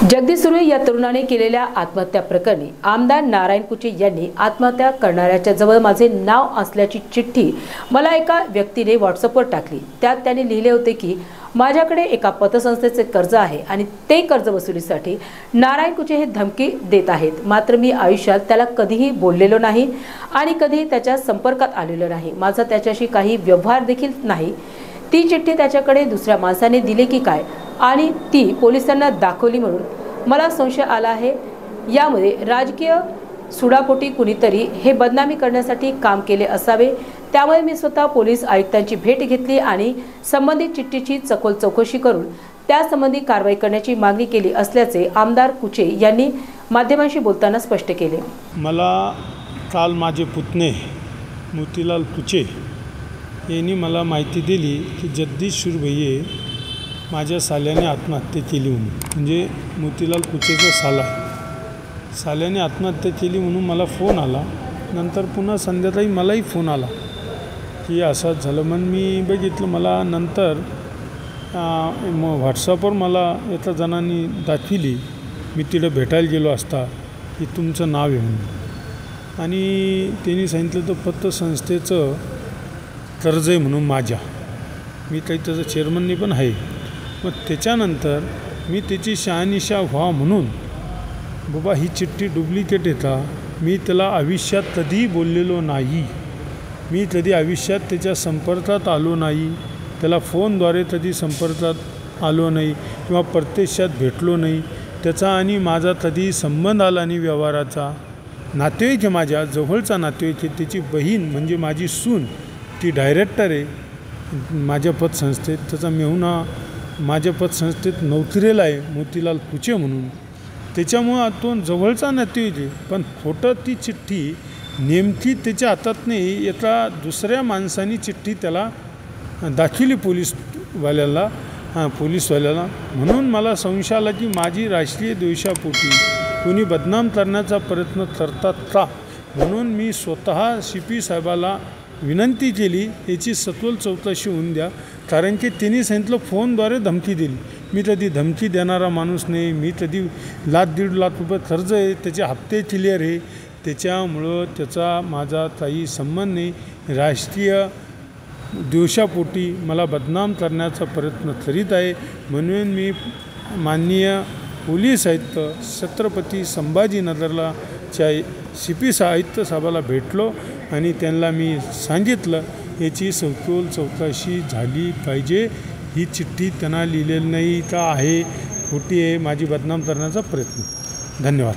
जगदीश सुर्वे या तरुणाने केलेल्या आत्महत्या प्रकरणी आमदार नारायण कुचे यांनी आत्महत्या करणाऱ्याच्या जवळ माझे नाव असल्याची चिठ्ठी मला एका व्यक्तीने व्हॉट्सअपवर टाकली. त्यात त्याने लिहिले होते की माझ्याकडे एका पतसंस्थेचे कर्ज आहे आणि ते कर्ज वसुलीसाठी नारायण कुचे हे धमकी देत आहेत. मात्र मी आयुष्यात त्याला कधीही बोललेलो नाही आणि कधीही त्याच्या संपर्कात आलेलो नाही. माझा त्याच्याशी काही व्यवहार देखील नाही. ती चिठ्ठी त्याच्याकडे दुसऱ्या माणसाने दिली की काय? आणि ती पोलिसांना दाखवली म्हणून मला संशय आला आहे. यामध्ये राजकीय सुडापोटी कुणीतरी हे बदनामी करण्यासाठी काम केले असावे. त्यामुळे मी स्वतः पोलीस आयुक्तांची भेट घेतली आणि संबंधित चिठ्ठीची सखोल चौकशी करून त्यासंबंधी कारवाई करण्याची मागणी केली असल्याचे आमदार कुचे यांनी माध्यमांशी बोलताना स्पष्ट केले. मला काल माझे पुतणे मोतीलाल कुचे यांनी मला माहिती दिली की जगदीश शुरभैये माझ्या साल्याने आत्महत्या केली म्हणून. म्हणजे मोतीलाल कुचेचा साला आहे. साल्याने आत्महत्या केली म्हणून मला फोन आला. नंतर पुन्हा संध्याकाळी मलाही फोन आला की असं झालं. मग मी बघितलं मला नंतर मग व्हॉट्सअपवर मला एका जणांनी दाखविली मी तिथं भेटायला गेलो असता की तुमचं नाव आहे म्हणून. आणि त्यांनी सांगितलं तर पतसंस्थेचं कर्ज आहे म्हणून माझ्या. मी काही त्याचं चेअरमननी पण आहे. मग त्याच्यानंतर मी त्याची शहानिशा व्हा म्हणून बाबा ही चिठ्ठी डुप्लिकेट येता मी त्याला आयुष्यात कधीही बोललेलो नाही. मी कधी आयुष्यात त्याच्या संपर्कात आलो नाही. त्याला फोनद्वारे कधी संपर्कात आलो नाही किंवा प्रत्यक्षात भेटलो नाही. त्याचा आणि माझा कधी संबंध आला नाही व्यवहाराचा. नातेवाईक आहे माझ्या जवळचा नातेवाईक आहे. त्याची बहीण म्हणजे माझी सून ती डायरेक्टर आहे. माझ्या पतसंस्थेत त्याचा मेहुणा माझ्या पतसंस्थेत नोकरीला आहे मोतीलाल कुचे म्हणून. त्याच्यामुळं तो जवळचा नातेवाईक आहे. पण खोटं ती चिठ्ठी नेमकी त्याच्या हातात नाही. एका दुसऱ्या माणसाने चिठ्ठी त्याला दाखिली पोलीसवाल्याला हां पोलीसवाल्याला. म्हणून मला संशय आला की माझी राष्ट्रीय द्वेषापोटी कोणी बदनाम करण्याचा प्रयत्न करतात का? म्हणून मी स्वतः सी पी साहेबाला विनंती केली याची सखोल चौकशी होऊन द्या. कारण की त्यांनी सांगितलं फोनद्वारे धमकी दिली. मी कधी धमकी देणारा माणूस नाही मी कधी लाख दीड लाख रुपये खर्च आहे त्याचे हप्ते क्लिअर आहे. त्याच्यामुळं त्याचा माझा काही संबंध नाही. राष्ट्रीय दिवसापोटी मला बदनाम करण्याचा प्रयत्न करीत आहे. म्हणून मी माननीय पोलीस आयुक्त छत्रपती संभाजीनगरला च्या सी पी सा आयुक्त साहेबाला भेटलो. आणि त्यांना मी सांगितलं याची सखोल चौकशी झाली पाहिजे. ही चिठ्ठी त्यांना लिहिलेली नाही का आहे. खोटी आहे. माझी बदनाम करण्याचा प्रयत्न. धन्यवाद.